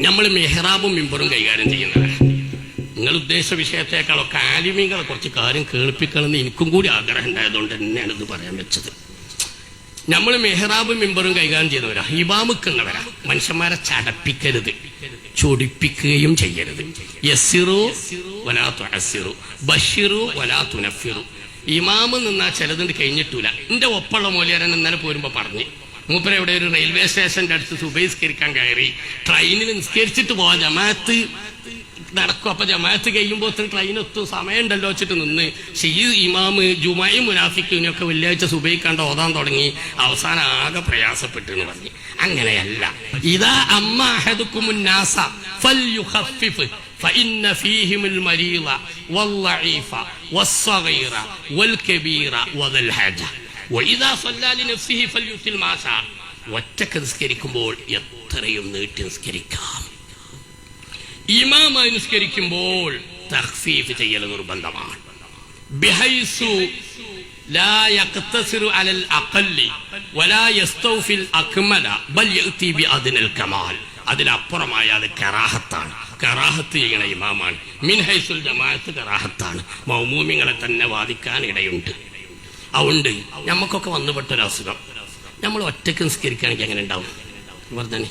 നമ്മൾ മെഹ്റാബും മിമ്പറും കൈകാര്യം ചെയ്യുന്നത്. നിങ്ങൾ ഉദ്ദേശ വിഷയത്തെക്കാളൊക്കെ ആലിമീങ്ങളെ കുറച്ച് കാര്യം കേൾപ്പിക്കണമെന്ന് എനിക്കും കൂടി ആഗ്രഹം ഉണ്ടായതുകൊണ്ട് തന്നെയാണ് ഇത് പറയാൻ വെച്ചത്. നമ്മൾ മെഹ്റാബും മിമ്പറും കൈകാര്യം ചെയ്യുന്നവരാ. ഹിബാമുക്കുന്നവരാ. മനുഷ്യന്മാരെ ചടപ്പിക്കരുത്. ചൊടിപ്പിക്കുകയും ചെയ്യരുത്. യസിറു വലാ തുഅസ്സിറു. ബഷിറു വലാ തുനഫിറു. ഇമാമ് നിന്നാ ചിലതുണ്ട് കഴിഞ്ഞിട്ടില്ല എന്റെ ഒപ്പമുള്ള മൂല്യരൻ ഇന്നലെ പോരുമ്പോ പറഞ്ഞു മൂപ്പര ഇവിടെ ഒരു റെയിൽവേ സ്റ്റേഷന്റെ അടുത്ത് സുബഹിസ്കരിക്കാൻ കയറി ട്രെയിനിൽ നിസ്കരിച്ചിട്ട് പോവാൻ ജമാഅത്ത് നടക്കും അപ്പൊ ജമാഅത്ത് കഴിയുമ്പോൾ ട്രെയിൻ എത്തും സമയമുണ്ടല്ലോ വെച്ചിട്ട് നിന്ന് ഷീ ഇമാമ് ജുമായും മുനാഫിക്കും ഒക്കെ വെള്ളിയാഴ്ച സുബൈക്കാണ്ട് ഓതാൻ തുടങ്ങി അവസാനം ആകെ പ്രയാസപ്പെട്ടു എന്ന് പറഞ്ഞു അങ്ങനെയല്ല ഇതാ അമ്മ അഹദുക്കുമുന്നാസ ഫൽയുഖഫിഫ് فإن فيهم المريض والضعيف والصغير والكبير وذا الحاجة وإذا صلى لنفسه فليتل ما شاء ഒറ്റക്ക് നിസ്കരിക്കുമ്പോൾ എത്രയും നീട്ടി നിസ്കരിക്കാം ഇമാമായി നിസ്കരിക്കുമ്പോൾ തഖ്ഫീഫ് ചെയ്യൽ നിർബന്ധമാണ് ബിഹൈസു لا يقتصر على الأقل ولا يستوفي الأكمل بل يأتي بأدنى الكمال അതിലപ്പുറമായ അത് കറാഹത്താണ് കറാഹത്ത് ചെയ്യണ ഇമാമാണ് മിൻഹൈസുൽ ജമാഅത്ത് കറാഹത്താണ് മൗമൂമിങ്ങളെ തന്നെ വാദിക്കാൻ ഇടയുണ്ട് അതുകൊണ്ട് നമുക്കൊക്കെ വന്നുപെട്ട ഒരു അസുഖം. നമ്മൾ ഒറ്റയ്ക്ക് നിസ്കരിക്കുകയാണെങ്കിൽ എങ്ങനെ ഉണ്ടാവും? വർദ്ധനെ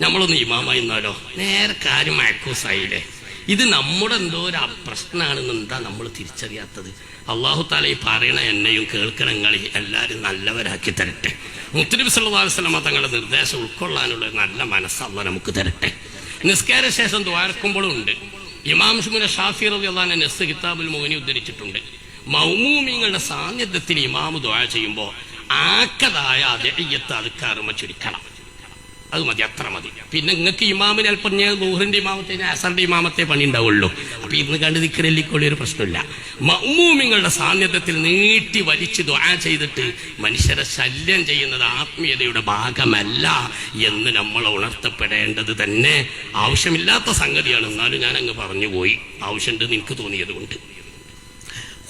നമ്മളൊന്ന് ഇമാമായി നിന്നാലോ? നേരെ കാര്യം മയക്കൂസായില്ലേ? ഇത് നമ്മുടെ എന്തോ ഒരു പ്രശ്നമാണെന്ന് എന്താ നമ്മൾ തിരിച്ചറിയാത്തത്? അള്ളാഹു താല ഈ പറയണ എന്നെയും കേൾക്കണങ്ങളിൽ എല്ലാവരും നല്ലവരാക്കി തരട്ടെ. മുത്തലിബ് സല്ലാസ്ലമ തങ്ങളുടെ നിർദ്ദേശം ഉൾക്കൊള്ളാനുള്ള നല്ല മനസ്സല്ല നമുക്ക് തരട്ടെ. നിസ്കാര ശേഷം ദ്വാരക്കുമ്പോഴും ഉണ്ട്. ഇമാം ഷുമുന ഷാഫി റബി അള്ളഹാനെ നെസ് കിതാബുൽ മോഹിനി ഉദ്ധരിച്ചിട്ടുണ്ട്. മൗമൂമിങ്ങളുടെ സാന്നിധ്യത്തിൽ ഇമാമ് ദ്വാര ചെയ്യുമ്പോൾ ആക്കതായ അതെയ്യത്ത് അത് കർമ്മ ചുരുക്കണം അത് മതി അത്ര മതി. പിന്നെ നിങ്ങൾക്ക് ഇമാമിന് അല്പം ഞാൻ നൂറിന്റെ ഇമാമത്തെ അസറിന്റെ ഇമാമത്തെ പണി ഉണ്ടാവുള്ളൂ. അപ്പൊ ഇന്ന് കണ്ട് നിക്കരല്ലിക്കൊള്ളി ഒരു പ്രശ്നമില്ല. മൗമൂമിങ്ങളുടെ സാന്നിധ്യത്തിൽ നീട്ടി വലിച്ച് ദ്വാ ചെയ്തിട്ട് മനുഷ്യരെ ശല്യം ചെയ്യുന്നത് ആത്മീയതയുടെ ഭാഗമല്ല എന്ന് നമ്മൾ ഉണർത്തപ്പെടേണ്ടത് തന്നെ ആവശ്യമില്ലാത്ത സംഗതിയാണ്. എന്നാലും ഞാൻ അങ്ങ് പറഞ്ഞു പോയി. ആവശ്യമുണ്ടെന്ന് എനിക്ക് തോന്നിയത് കൊണ്ട്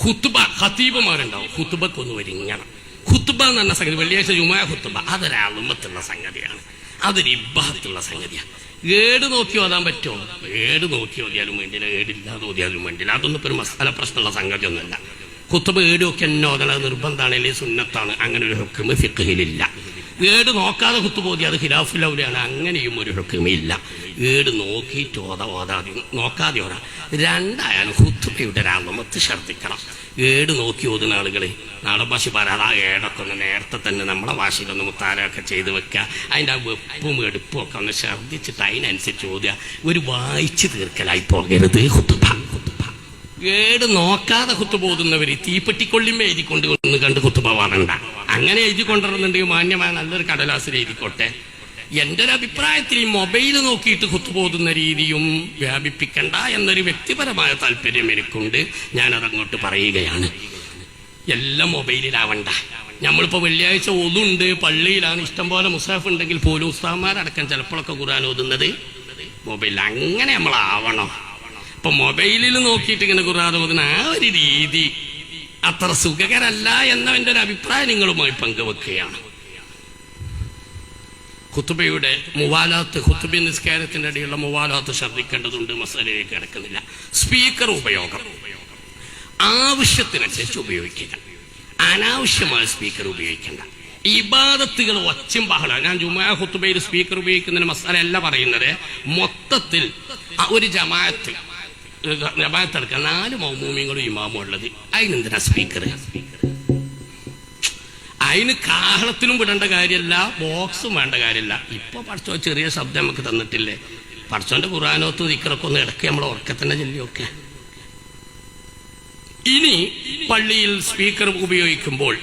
ഹുത്തുബ ഖത്തീബുമാരുണ്ടാവും ഹുത്തുബക്കൊന്ന് വരിങ്ങണം ഹുത്തുബ എന്ന് പറഞ്ഞ സംഗതി വെള്ളിയാഴ്ച ജുമായ ഹുത്തുബ അതൊരാളുമ്പത്തുള്ള സംഗതിയാണ്. അതൊരു ഇബാഹത്തുള്ള സംഗതിയാണ് ഏട് നോക്കി ഓതാൻ പറ്റുമോ? ഏട് നോക്കി ഓതിയാലും വേണ്ടില്ല. ഏടില്ലാതെ ഓതിയാലും വേണ്ടില്ല. അതൊന്നും ഒരു മസാല പ്രശ്നമുള്ള സംഗതി ഒന്നുമല്ല കുത്തുബ് ഏട് ഒക്കെ എന്നെ ഓതണത് അല്ലെങ്കിൽ സുന്നത്താണ്. അങ്ങനെ ഒരു ഹുക്കുമ് ഫിഖിലില്ല ഏട് നോക്കാതെ കുത്തുപോതി അത് ഖിലാഫുലൗലിയാണ് അങ്ങനെയും ഒരു ഹുക്കുമില്ല ഏട് നോക്കിയിട്ട് ഓത ഓതാതെ നോക്കാതെ ഓരാ രണ്ടായാലും ഹുത്തുബയുടെ രാമത്ത് ഛർദ്ദിക്കണം. ഏട് നോക്കി ഓതുന്ന ആളുകൾ നാളെ ഭാഷ പറയാതെ ഏടൊക്കെ ഒന്ന് നേരത്തെ തന്നെ നമ്മളെ ഭാഷയിലൊന്ന് മുത്താരമൊക്കെ ചെയ്ത് വെക്കുക. അതിന്റെ ആ വെപ്പും എടുപ്പും ഒക്കെ ഒന്ന് ഛർദ്ദിച്ചിട്ട് അതിനനുസരിച്ച് ഓതുക. ഒരു വായിച്ചു തീർക്കലായി പോകരുത് ഹുത്തുബ ഏട് നോക്കാതെ കുത്തുപോകുന്നവർ തീപ്പെട്ടിക്കൊള്ളിമേ ഒന്ന് കണ്ട് കുത്തുബ പാടണ്ട അങ്ങനെ എഴുതി കൊണ്ടുവരുന്നുണ്ടെങ്കിൽ മാന്യമായ നല്ലൊരു കടലാസിൽ എഴുതിക്കോട്ടെ. എന്റെ ഒരു അഭിപ്രായത്തിൽ മൊബൈൽ നോക്കിയിട്ട് കുത്തുപോകുന്ന രീതിയും വ്യാപിപ്പിക്കണ്ട എന്നൊരു വ്യക്തിപരമായ താല്പര്യം എനിക്കുണ്ട്. ഞാനതങ്ങോട്ട് പറയുകയാണ്. എല്ലാം മൊബൈലിലാവണ്ട. നമ്മളിപ്പോൾ വെള്ളിയാഴ്ച ഒതുണ്ട് പള്ളിയിലാണ്. ഇഷ്ടംപോലെ മുസാഫ് ഉണ്ടെങ്കിൽ പോലും ഉസ്താമാരടക്കം ചിലപ്പോഴൊക്കെ ഖുർആൻ ഓതുന്നത് മൊബൈലിൽ അങ്ങനെ നമ്മളാവണം. ഇപ്പൊ മൊബൈലിൽ നോക്കിയിട്ട് ഇങ്ങനെ ഖുർആൻ ഓതുന്ന ആ ഒരു രീതി അത്ര സുഖകരല്ല എന്നവന്റെ ഒരു അഭിപ്രായം നിങ്ങളുമായി പങ്കുവെക്കുകയാണ്. ഖുത്തുബയുടെ മുവാലാത്ത് ഖുത്തുബ നിസ്കാരത്തിന്റെ ഇടയിലുള്ള മുവാലാത്ത് ശ്രദ്ധിക്കേണ്ടതുണ്ട് മസാലയിലേക്ക് കിടക്കുന്നില്ല. സ്പീക്കർ ഉപയോഗം. ആവശ്യത്തിനനുസരിച്ച് ഉപയോഗിക്കുക അനാവശ്യമായ സ്പീക്കർ ഉപയോഗിക്കേണ്ട. ഇബാദത്തുകൾ ഒച്ചും ബഹള ഞാൻ ജുമാ ഖുത്തുബയിൽ സ്പീക്കർ ഉപയോഗിക്കുന്നതിന് മസാല അല്ല പറയുന്നത്. മൊത്തത്തിൽ ഒരു ജമാഅത്ത് ജമാഅത്ത് എടുക്കുക നാല് മൗമൂമിയങ്ങളും ഇമാമും ഉള്ളത് അതിനെന്തിനാ സ്പീക്കർ അതിന് കാഹളത്തിലും വിടേണ്ട കാര്യമല്ല ബോക്സും വേണ്ട കാര്യമല്ല. ഇപ്പൊ പഠിച്ചോ ചെറിയ ശബ്ദം നമുക്ക് തന്നിട്ടില്ലേ? പഠിച്ചോന്റെ ഖുറാനോത്ത് ദിക്കറൊക്കെ ഒന്ന് ഇടയ്ക്ക് നമ്മൾ ഉറക്കത്തന്നെ ചൊല്ലിയൊക്കെ. ഇനി പള്ളിയിൽ സ്പീക്കർ ഉപയോഗിക്കുമ്പോൾ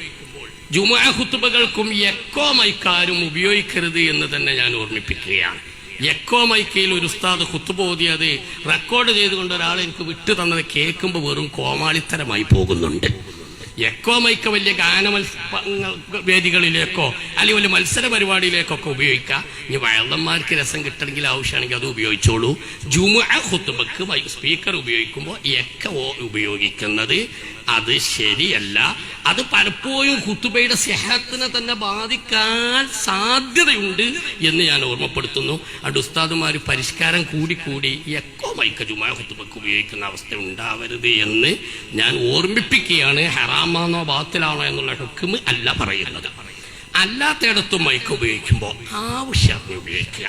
ജുമാ ഹുത്തുബകൾക്കും എക്കോ മൈക്കാരും ഉപയോഗിക്കരുത് എന്ന് തന്നെ ഞാൻ ഓർമ്മിപ്പിക്കുകയാണ്. എക്കോ മൈക്കയിൽ ഒരു ഉസ്താദ് ഓതിയത് റെക്കോർഡ് ചെയ്തുകൊണ്ട് ഒരാൾ എനിക്ക് വിട്ടു തന്നത് കേൾക്കുമ്പോൾ വെറും കോമാളിത്തരമായി പോകുന്നുണ്ട്. എക്കോ മൈക്ക വലിയ ഗാന വേദികളിലേക്കോ അല്ലെങ്കിൽ വലിയ മത്സര പരിപാടിയിലേക്കൊക്കെ ഉപയോഗിക്കാം. ഇനി വയലന്മാർക്ക് രസം കിട്ടണമെങ്കിൽ ആവശ്യമാണെങ്കിൽ അത് ഉപയോഗിച്ചോളൂ. ജുമ ഹുത്തുബക്ക് സ്പീക്കർ ഉപയോഗിക്കുമ്പോൾ എക്ക ഉപയോഗിക്കുന്നത് അത് ശരിയല്ല. അത് പലപ്പോഴും ഹുത്തുബയുടെ സെഹത്തിനെ തന്നെ ബാധിക്കാൻ സാധ്യതയുണ്ട് എന്ന് ഞാൻ ഓർമ്മപ്പെടുത്തുന്നു. അത് ഉസ്താദുമാർ പരിഷ്കാരം കൂടിക്കൂടി എക്കോ മൈക്ക ജുമാ ഹുത്തുബക്ക് ഉപയോഗിക്കുന്ന അവസ്ഥ ഉണ്ടാവരുത് എന്ന് ഞാൻ ഓർമ്മിപ്പിക്കുകയാണ്. ഹറാമാണോ ബാത്തിലാണോ എന്നുള്ള ഹുക്കുമ് അല്ല പറയുന്നത്. അല്ലാത്തയിടത്തും മൈക്ക് ഉപയോഗിക്കുമ്പോൾ ആവശ്യത്തിന് ഉപയോഗിക്കുക.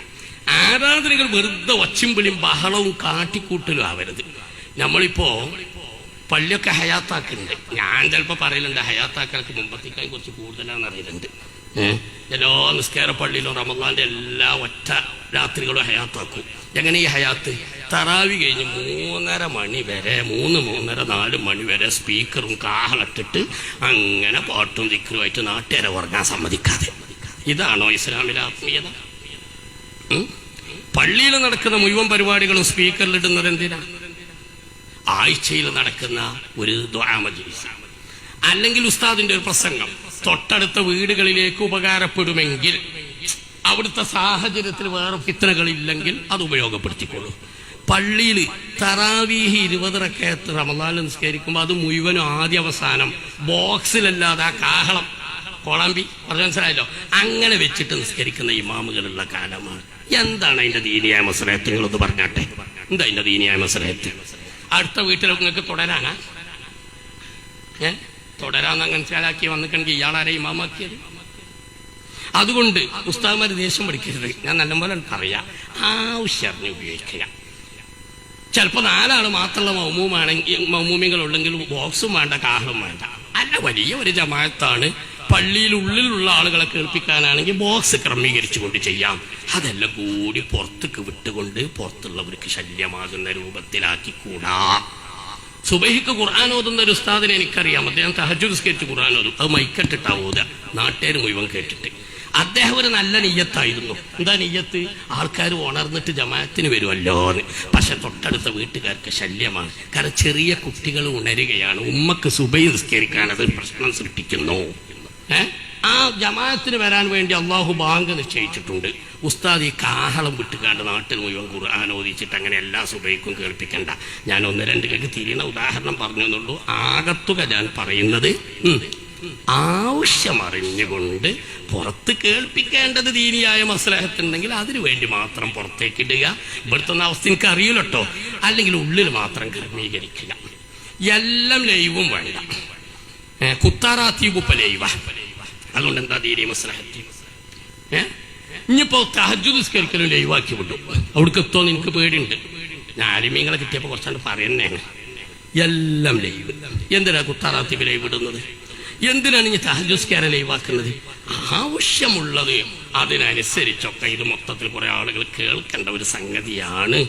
ആരാധനകൾ വെറുതെ ഒച്ചിമ്പിളിയും ബഹളവും കാട്ടിക്കൂട്ടലും ആവരുത്. നമ്മളിപ്പോ പള്ളിയൊക്കെ ഹയാത്താക്കുന്നുണ്ട്. ഞാൻ ചിലപ്പോൾ പറയലുണ്ട് ഹയാത്താക്കൾക്ക് മുമ്പത്തേക്കാൾ കുറച്ച് കൂടുതലാണെന്ന് അറിയലുണ്ട്. എല്ലാ നിസ്കാര പള്ളിയിലും റമദാന്റെ എല്ലാ ഒറ്റ രാത്രികളും ഹയാത്താക്കും. എങ്ങനെ ഈ ഹയാത്ത്? തറാവി കഴിഞ്ഞ് മൂന്നര മണി വരെ മൂന്ന് മൂന്നര നാല് മണി വരെ സ്പീക്കറും കാഹളട്ടിട്ട് അങ്ങനെ പാട്ടും ദിക്കറുമായിട്ട് നാട്ടുകാരെ ഉറങ്ങാൻ സമ്മതിക്കാതെ. ഇതാണോ ഇസ്ലാമിലെ ആത്മീയത? പള്ളിയിൽ നടക്കുന്ന മുഴുവൻ പരിപാടികളും സ്പീക്കറിലിടുന്നത് എന്തിനാ? ആഴ്ചയിൽ നടക്കുന്ന ഒരു ദ്വാമജീസ് അല്ലെങ്കിൽ ഉസ്താദിന്റെ ഒരു പ്രസംഗം. തൊട്ടടുത്ത വീടുകളിലേക്ക് ഉപകാരപ്പെടുമെങ്കിൽ അവിടുത്തെ സാഹചര്യത്തിൽ വേറെ ഫിത്രകളില്ലെങ്കിൽ അത് ഉപയോഗപ്പെടുത്തിക്കൊള്ളൂ പള്ളിയിൽ തറാവീഹി ഇരുപത് റക്കയത്ത് റമദാൻ നിസ്കരിക്കുമ്പോൾ അത് മുഴുവനും ആദ്യ അവസാനം ബോക്സിലല്ലാതെ ആ കാഹളം. കൊളമ്പി പറഞ്ഞു മനസ്സിലായല്ലോ? അങ്ങനെ വെച്ചിട്ട് നിസ്കരിക്കുന്ന ഇമാമുകളുള്ള കാലമാണ്. എന്താണ് അതിന്റെ ദീനിയായ മസലഹത്ത് എന്ന് പറഞ്ഞാട്ടെ? എന്താ അതിന്റെ ദീനിയായ മസലഹത്ത്? അടുത്ത വീട്ടിൽ നിങ്ങൾക്ക് തുടരാനാ? ഏ? തുടരാന്ന് മനസ്സിലാക്കി വന്നിട്ടുണ്ടെങ്കിൽ ഇയാളാരെ ഇമാമാക്കിയത്? അതുകൊണ്ട് ഉസ്താദ്മാർ ദേഷ്യം പഠിക്കരുത് ഞാൻ നല്ലപോലെ അറിയാം ആവശ്യറിഞ്ഞ് ഉപയോഗിക്കുക. ചിലപ്പോൾ നാലാൾ മാത്രമുള്ള മൗമൂമാണെങ്കിൽ മൗമൂമികളുണ്ടെങ്കിൽ ബോക്സും വേണ്ട കാഹളും വേണ്ട. അല്ല വലിയ ഒരു ജമാത്താണ് പള്ളിയിൽ ഉള്ളിലുള്ള ആളുകളെ കേൾപ്പിക്കാനാണെങ്കിൽ ബോക്സ് ക്രമീകരിച്ചു കൊണ്ട് ചെയ്യാം. അതെല്ലാം കൂടി പുറത്തേക്ക് വിട്ടുകൊണ്ട് പുറത്തുള്ളവർക്ക് ശല്യമാകുന്ന രൂപത്തിലാക്കി കൂടാ. സുബഹിക്ക് ഖുർആൻ ഓതുന്ന ഒരു ഉസ്താദിനെ എനിക്കറിയാം. അദ്ദേഹം തഹജു നിസ്കരിച്ച് ഖുർആൻ ഓതും. അത് മൈക്കട്ടിട്ടാ ഓതുക. നാട്ടുകാർ മുഴുവൻ കേട്ടിട്ട്. അദ്ദേഹം ഒരു നല്ല നെയ്യത്തായിരുന്നു. എന്താ നെയ്യത്ത്? ആൾക്കാർ ഉണർന്നിട്ട് ജമാഅത്തിന് വരുമല്ലോ എന്ന്. പക്ഷെ തൊട്ടടുത്ത വീട്ടുകാർക്ക് ശല്യമാണ്. കാരണം ചെറിയ കുട്ടികൾ ഉണരുകയാണ്. ഉമ്മക്ക് സുബൈ നിസ്കരിക്കാൻ അത് പ്രശ്നം സൃഷ്ടിക്കുന്നു. ഏ? ആ ജമാഅത്തിന് വരാൻ വേണ്ടി അള്ളാഹു ബാങ്ക് നിശ്ചയിച്ചിട്ടുണ്ട്. ഉസ്താദ് ഈ കാഹളം വിട്ടുകാണ്ട് നാട്ടിൽ മുഴുവൻ ഖുർആൻ ഓദിച്ചിട്ട് അങ്ങനെ എല്ലാ സുബൈക്കും കേൾപ്പിക്കണ്ട. ഞാൻ ഒന്ന് രണ്ട് കേൾക്ക് തിരിയുന്ന ഉദാഹരണം പറഞ്ഞു എന്നുള്ളൂ ആകത്തുക ഞാൻ പറയുന്നത് ആവശ്യമറിഞ്ഞുകൊണ്ട് പുറത്ത് കേൾപ്പിക്കേണ്ടത് ദീനിയായ മസ്ലഹത്തുണ്ടെങ്കിൽ അതിനു വേണ്ടി മാത്രം പുറത്തേക്ക് ഇടുക. ഇവിടുത്തെ ഒന്നും അവസ്ഥ എനിക്ക് അറിയില്ലട്ടോ അല്ലെങ്കിൽ ഉള്ളിൽ മാത്രം ക്രമീകരിക്കുക. എല്ലാം ലൈവും വേണ്ട. ഏ, കുത്താറാത്തീബുപ്പ ലൈവ. അതുകൊണ്ട് എന്താ ദീനി മസ്ലഹത്ത്? ഇനിയിപ്പോ തഹജു നിസ്കരിക്കലും ലൈവാക്കി വിടും അവിടേക്ക് എത്തോ നിനക്ക് പേടിയുണ്ട്. ഞാൻ ആലിമീങ്ങളെ കിട്ടിയപ്പോൾ കുറച്ചാണ്ട് പറയുന്നേ. എല്ലാം ലൈവ്. എന്തിനാ കുത്താറാത്തീബ് ലൈവ് ഇടുന്നത് എന്തിനാണ് ഇനി തഹജുസ്കാരം ലൈവാക്കുന്നത്? ആവശ്യമുള്ളത് അതിനനുസരിച്ചൊക്കെ ഇത് മൊത്തത്തിൽ കുറെ ആളുകൾ കേൾക്കേണ്ട ഒരു സംഗതിയാണ്.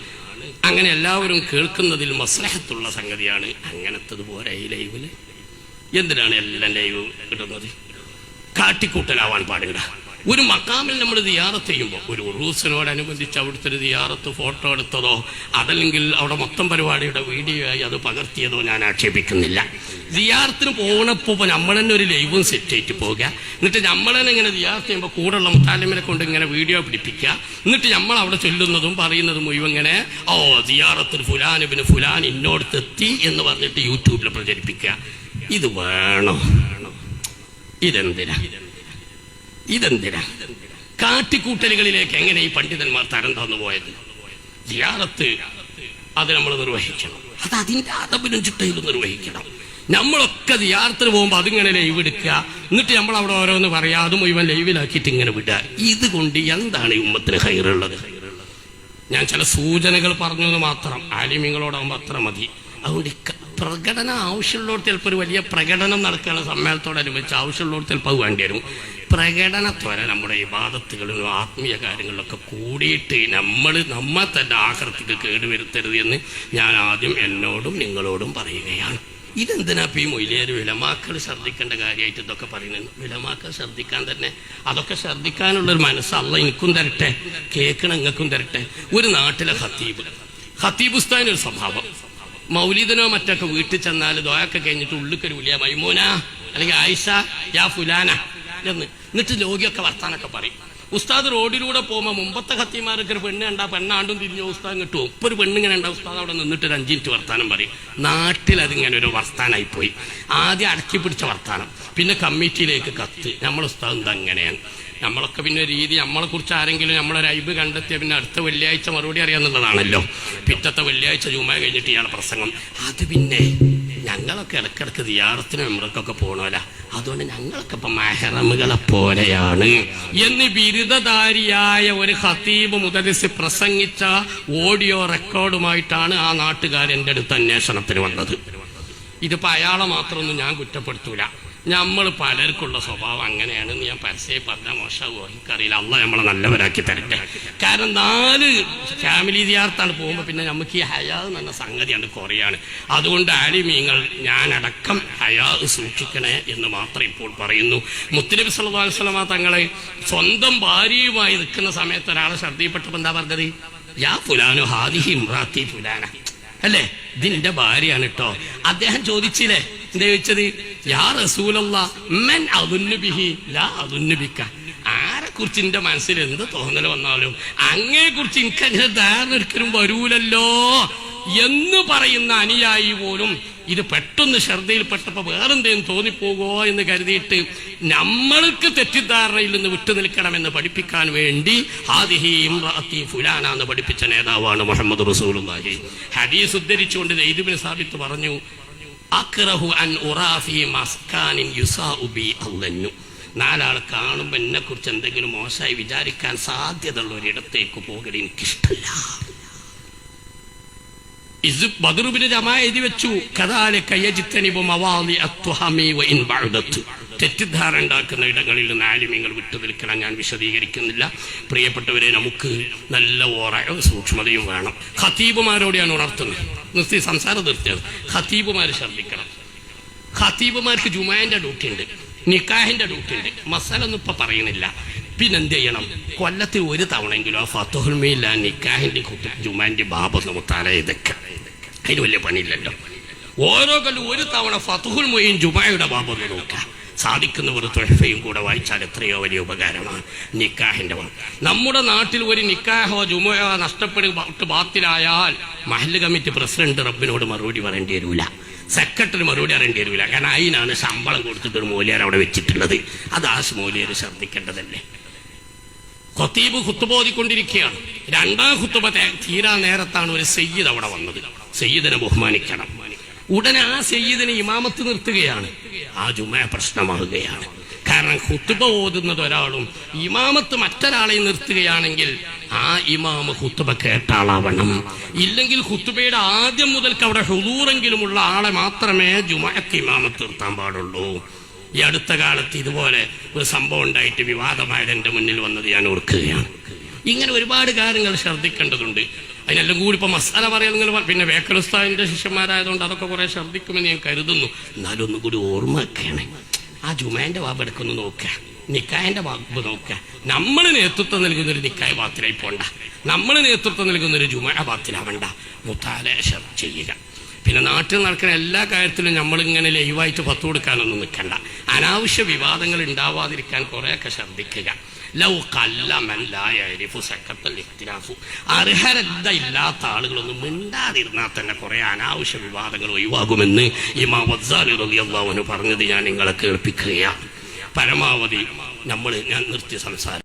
അങ്ങനെ എല്ലാവരും കേൾക്കുന്നതിൽ മസ്ലഹത്തുള്ള സംഗതിയാണ് അങ്ങനത്തത് പോരെ ഈ ലൈവിൽ. എന്തിനാണ് എല്ലാം ലൈവ് ഇടുന്നത്? കാട്ടിക്കൂട്ടലാവാൻ പാടില്ല. ഒരു മക്കാമിൽ നമ്മൾ ദിയാറത്ത് ചെയ്യുമ്പോൾ ഒരു ഉറൂസിനോടനുബന്ധിച്ച് അവിടുത്തെ ഒരു ദിയാറത്ത് ഫോട്ടോ എടുത്തതോ അതല്ലെങ്കിൽ അവിടെ മൊത്തം പരിപാടിയുടെ വീഡിയോ ആയി അത് പകർത്തിയതോ ഞാൻ ആക്ഷേപിക്കുന്നില്ല. ദിയാറത്തിന് പോകണപ്പോൾ നമ്മൾ തന്നെ ഒരു ലൈവും സെറ്റ് ചെയ്തിട്ട് പോകുക എന്നിട്ട് നമ്മൾ തന്നെ ഇങ്ങനെ ദിയാറത്ത് ചെയ്യുമ്പോൾ കൂടെയുള്ള മുത്താലിമിനെ കൊണ്ട് ഇങ്ങനെ വീഡിയോ പിടിപ്പിക്കുക. എന്നിട്ട് നമ്മൾ അവിടെ ചൊല്ലുന്നതും പറയുന്നതും മുഴുവൻ ഇങ്ങനെ ഓ ദിയാറത്തിൽ ഫുലാൻ ഇബിന് ഫുലാൻ ഇന്നോടത്തെത്തി എന്ന് പറഞ്ഞിട്ട് യൂട്യൂബിൽ പ്രചരിപ്പിക്കുക. ഇത് വേണോ. ഇതെന്തിനാ? ഇതെന്തിനാ? കാട്ടിക്കൂട്ടലുകളിലേക്ക് എങ്ങനെ ഈ പണ്ഡിതന്മാർ തരം തന്നു പോയത്? ജിയാറത്ത് അത് നമ്മൾ നിർവഹിക്കണം. അത് അതിന്റെ അതപിനും ചിട്ടയിലും നിർവഹിക്കണം. നമ്മളൊക്കെ ജിയാറത്തിന് പോകുമ്പോൾ അതിങ്ങനെ ലൈവ് എടുക്കുക. എന്നിട്ട് നമ്മൾ അവിടെ ഓരോന്ന് പറയാം അത് മുഴുവൻ ലൈവിലാക്കിയിട്ട് ഇങ്ങനെ വിടുക. ഇതുകൊണ്ട് എന്താണ് ഈ ഉമ്മത്തിന് ഹൈറുള്ളത്? ഞാൻ ചില സൂചനകൾ പറഞ്ഞത് മാത്രം ആലിമ്യങ്ങളോടാകുമ്പോൾ അത്ര മതി. അതുകൊണ്ട് പ്രകടനം ആവശ്യമുള്ളവർ ചിലപ്പോൾ ഒരു വലിയ പ്രകടനം നടക്കുകയാണ് സമ്മേളനത്തോടനുബന്ധിച്ച് ആവശ്യമുള്ളവർ ചിലപ്പോൾ അത് വേണ്ടി വരും. പ്രകടനത്തോടെ നമ്മുടെ വിവാദത്തുകളിലും ആത്മീയ കാര്യങ്ങളിലൊക്കെ കൂടിയിട്ട് നമ്മൾ നമ്മെ തന്നെ ആകൃതിക്ക് കേടുവരുത്തരുത് എന്ന് ഞാൻ ആദ്യം എന്നോടും നിങ്ങളോടും പറയുകയാണ്. ഇതെന്തിനാ ഇപ്പം ഈ മൊയിലേര് വിലമാക്കൾ ശ്രദ്ധിക്കേണ്ട കാര്യമായിട്ട് ഇതൊക്കെ പറയുന്നത്? വിലമാക്കൾ ശ്രദ്ധിക്കാൻ തന്നെ അതൊക്കെ ശ്രദ്ധിക്കാനുള്ള ഒരു മനസ്സ് അല്ല എനിക്കും തരട്ടെ കേൾക്കണം നിങ്ങൾക്കും തരട്ടെ. ഒരു നാട്ടിലെ ഹത്തീബ് ഒരു സ്വഭാവം. മൗലിദിനോ മറ്റൊക്കെ വീട്ടിൽ ചെന്നാൽ ദോയൊക്കെ കഴിഞ്ഞിട്ട് ഉള്ളിക്കൊരു വിളിയ മൈമൂന അല്ലെങ്കിൽ ആയിഷ യാ ഫുലാന എന്ന് എന്നിട്ട് ലോകിയൊക്കെ വർത്താനൊക്കെ പറയും. ഉസ്താദ് റോഡിലൂടെ പോകുമ്പോൾ മുമ്പത്തെ കത്തിമാരൊക്കെ ഒരു പെണ്ണ് കണ്ടാ പെണ്ണാണ്ടും തിരിഞ്ഞ ഉസ്താദ് കിട്ടും ഇപ്പൊ ഒരു പെണ്ണിങ്ങനെ ഉണ്ടാവും ഉസ്താദ് അവിടെ നിന്നിട്ട് ഒരു അഞ്ച് മിനിറ്റ് വർത്താനം പറയും. നാട്ടിൽ അതിങ്ങനെ ഒരു വർത്താനായി പോയി. ആദ്യം അടക്കി പിടിച്ച വർത്താനം. പിന്നെ കമ്മിറ്റിയിലേക്ക് കത്ത്. നമ്മൾ ഉസ്താദ് അങ്ങനെയാണ്. നമ്മളൊക്കെ പിന്നെ രീതി നമ്മളെ കുറിച്ച് ആരെങ്കിലും നമ്മളൊരു അയബ് കണ്ടെത്തിയ പിന്നെ അടുത്ത വെള്ളിയാഴ്ച മറുപടി അറിയാന്നുള്ളതാണല്ലോ. പിറ്റത്തെ വെള്ളിയാഴ്ച ജൂമ കഴിഞ്ഞിട്ട് ഇയാളെ പ്രസംഗം. അത് പിന്നെ ഞങ്ങളൊക്കെ ഇടക്കിടക്ക് ദിയാറത്തിന് നമ്മൾക്കൊക്കെ പോകണമല്ല അതുകൊണ്ട് ഞങ്ങളൊക്കെ ഇപ്പൊ മെഹറമുകളെ പോലെയാണ്. എന്ന് ബിരുദധാരിയായ ഒരു ഹതീബ് മുതലിസ് പ്രസംഗിച്ച ഓഡിയോ റെക്കോർഡുമായിട്ടാണ് ആ നാട്ടുകാരൻ എന്റെ അടുത്ത് അന്വേഷണത്തിന് വന്നത്. ഇതിപ്പോ അയാളെ മാത്രമൊന്നും ഞാൻ കുറ്റപ്പെടുത്തൂല. നമ്മൾ പലർക്കുള്ള സ്വഭാവം അങ്ങനെയാണെന്ന് ഞാൻ പരസ്യം പറഞ്ഞാൽ മോശമാകുമോ എനിക്കറിയില്ല. അല്ല നമ്മളെ നല്ലവരാക്കി തരട്ടെ. കാരണം നാല് ഫാമിലി ദിയാർത്താണ് പോകുമ്പോൾ പിന്നെ നമുക്ക് ഈ ഹയാ എന്ന സംഗതിയാണ് കുറയാണ്. അതുകൊണ്ട് ആലിമീങ്ങൾ ഞാനടക്കം ഹയാ സൂക്ഷിക്കണേ എന്ന് മാത്രം ഇപ്പോൾ പറയുന്നു. മുത്തനബി വസല്ലമ തങ്ങളെ സ്വന്തം ഭാര്യയുമായി നിൽക്കുന്ന സമയത്ത് ഒരാളെ ശ്രദ്ധയിൽപ്പെട്ടപ്പോൾ എന്താ പറഞ്ഞത്? യാ ഫുലാനു ഹാദിഹി ഇമ്രാത്തി ഫുലാന. അല്ലേ? ഇതിന്റെ ഭാര്യയാണ് കേട്ടോ അദ്ദേഹം ചോദിച്ചില്ലേ? എന്താ ചോദിച്ചത്? യാ റസൂലല്ല ലാ ആരെ കുറിച്ച് എന്റെ മനസ്സിൽ എന്ത് തോന്നൽ വന്നാലും അങ്ങയെ കുറിച്ച് എനിക്ക് അങ്ങനെ ധാരണ വരൂലല്ലോ എന്ന് പറയുന്ന അനുയായി പോലും ഇത് പെട്ടെന്ന് ശ്രദ്ധയിൽപ്പെട്ടപ്പോൾ വേറെന്തേലും തോന്നിപ്പോകോ എന്ന് കരുതിയിട്ട് നമ്മൾക്ക് തെറ്റിദ്ധാരണയിൽ നിന്ന് വിട്ടു നിൽക്കണമെന്ന് പഠിപ്പിക്കാൻ വേണ്ടി ആദിഹി ഇമ്രാത്തി ഫുലാന എന്ന് പഠിപ്പിച്ച നേതാവാണ് മുഹമ്മദ് റസൂലുള്ളാഹി. ഹദീസ് ഉദ്ധരിച്ചുകൊണ്ട് ദൈദുബിൻ സാബിത്ത് പറഞ്ഞു അക്രഹു അൻ ഉറാഫി മസ്കാനിൻ യുസാഉ ബി അല്ലന്നു നാലാൾ കാണുമ്പോൾ എന്നെക്കുറിച്ച് എന്തെങ്കിലും മോശമായി വിചാരിക്കാൻ സാധ്യതയുള്ള ഒരിടത്തേക്ക് പോകൽ എനിക്കിഷ്ടല്ല. ഇത് ബദറുബിന് ജമാ വെച്ചു. കഥാലെ കയ്യജിത്തനിബും മവാലി അത്വഹമി വ ഇൻ തെറ്റിദ്ധാരണ ഉണ്ടാക്കുന്ന ഇടങ്ങളിൽ നിന്ന് ആലിമ്യങ്ങൾ വിട്ടു നിൽക്കണം ഞാൻ വിശദീകരിക്കുന്നില്ല. പ്രിയപ്പെട്ടവരെ നമുക്ക് നല്ല ഓറയോ സൂക്ഷ്മതയും വേണം. ഖത്തീബുമാരോടെയാണ് ഉണർത്തുന്നത്. നിർത്തി സംസാരം നിർത്തിയത് ഖത്തീബുമാർ ശ്രദ്ധിക്കണം ഖത്തീബുമാർക്ക് ജുമായന്റെ ഡ്യൂട്ടി ഉണ്ട് നിക്കാഹിന്റെ ഡ്യൂട്ടി ഉണ്ട് മസാലൊന്നും ഇപ്പൊ പറയുന്നില്ല. പിന്നെന്ത് ചെയ്യണം കൊല്ലത്തിൽ ഒരു തവണയെങ്കിലും ആ ഫത്തുഹുൽമയില്ല നിക്കാഹിന്റെ കുട്ടി ജുമാന്റെ ബാബൊന്ന് മുത്താല ഇതൊക്കെ അതിന് വലിയ പണിയില്ലല്ലോ. ഓരോ കൊല്ലം ഒരു തവണ ഫത്തുഹുൽ മൊയ്യും ജുമായുടെ ബാബൊന്ന് നോക്കുക സാധിക്കുന്നവർ തൊഴഫയും കൂടെ വായിച്ചാൽ എത്രയോ വലിയ ഉപകാരമാണ് നിക്കാഹിന്റെ ബാബ്. നമ്മുടെ നാട്ടിൽ ഒരു നിക്കാഹോ ജുമയോ നഷ്ടപ്പെട്ട് ബാത്തിലായാൽ മഹല്ല് കമ്മിറ്റി പ്രസിഡന്റ് റബ്ബിനോട് മറുപടി പറയേണ്ടി വരില്ല സെക്രട്ടറി മറുപടി അറിയേണ്ടി വരില്ല കാരണം അതിനാണ് ശമ്പളം കൊടുത്തിട്ട് ഒരു മൂല്യർ അവിടെ വെച്ചിട്ടുള്ളത്. അത് ആ മൂല്യർ ശ്രദ്ധിക്കേണ്ടതല്ലേ? ഖത്തീബ് കുത്തുബോധിക്കൊണ്ടിരിക്കുകയാണ് രണ്ടാം ഹുത്തുബ തീരാ നേരത്താണ് ഒരു സയ്യിദ് അവിടെ വന്നത്. സയ്യിദിനെ ബഹുമാനിക്കണം. ഉടനെ ആ സയ്യിദിനെ ഇമാമത്ത് നിർത്തുകയാണ്. ആ ജുമ പ്രശ്നമാകുകയാണ്. കാരണം ഹുത്തുബ ഓതുന്നത് ഒരാളും ഇമാമത്ത് മറ്റൊരാളെ നിർത്തുകയാണെങ്കിൽ ആ ഇമാമ ഹുത്തുബ കേട്ട ആളാവണം. ഇല്ലെങ്കിൽ ഹുത്തുബയുടെ ആദ്യം മുതൽക്ക് അവിടെ ഹുദൂറെങ്കിലുമുള്ള ആളെ മാത്രമേ ജുമക്ക് ഇമാമത്ത് നിർത്താൻ പാടുള്ളൂ. ഈ അടുത്ത കാലത്ത് ഇതുപോലെ ഒരു സംഭവം ഉണ്ടായിട്ട് വിവാദമായത് എന്റെ മുന്നിൽ വന്നത് ഞാൻ ഓർക്കുകയാണ്. ഇങ്ങനെ ഒരുപാട് കാര്യങ്ങൾ ശ്രദ്ധിക്കേണ്ടതുണ്ട്. അതിനെല്ലാം കൂടി ഇപ്പം മസാല പറയാൻ നിങ്ങൾ പിന്നെ വേക്കലുസ്താവിന്റെ ശിഷ്യന്മാരായതുകൊണ്ട് അതൊക്കെ കുറെ ശ്രദ്ധിക്കുമെന്ന് ഞാൻ കരുതുന്നു. എന്നാലും ഒന്നും കൂടി ഓർമ്മയൊക്കെയാണ് ആ ജുമാന്റെ വാബ് എടുക്കുന്നു നോക്കുക. നിക്കായന്റെ വാബ് നോക്കുക. നമ്മൾ നേതൃത്വം നൽകുന്ന ഒരു നിക്കായ ബാത്തിലായി പോണ്ട. നമ്മൾ നേതൃത്വം നൽകുന്ന ഒരു ജുമാ ബാത്തിലാവണ്ട മുത്താലേശം ചെയ്യുക. പിന്നെ നാട്ടിൽ നടക്കുന്ന എല്ലാ കാര്യത്തിലും നമ്മളിങ്ങനെ ലൈവായിട്ട് പത്ത് കൊടുക്കാനൊന്നും നിൽക്കണ്ട. അനാവശ്യ വിവാദങ്ങൾ ഉണ്ടാവാതിരിക്കാൻ കുറേയൊക്കെ ശ്രദ്ധിക്കുക. ലൗ അർഹരത ഇല്ലാത്ത ആളുകളൊന്നും മിണ്ടാതിരുന്നാൽ തന്നെ കുറെ അനാവശ്യ വിവാദങ്ങൾ ഒഴിവാകുമെന്ന് ഇമാ അൻഹു പറഞ്ഞത് ഞാൻ നിങ്ങളെ കേൾപ്പിക്കുകയാണ്. പരമാവധി നമ്മൾ ഞാൻ നിർത്തി സംസാരം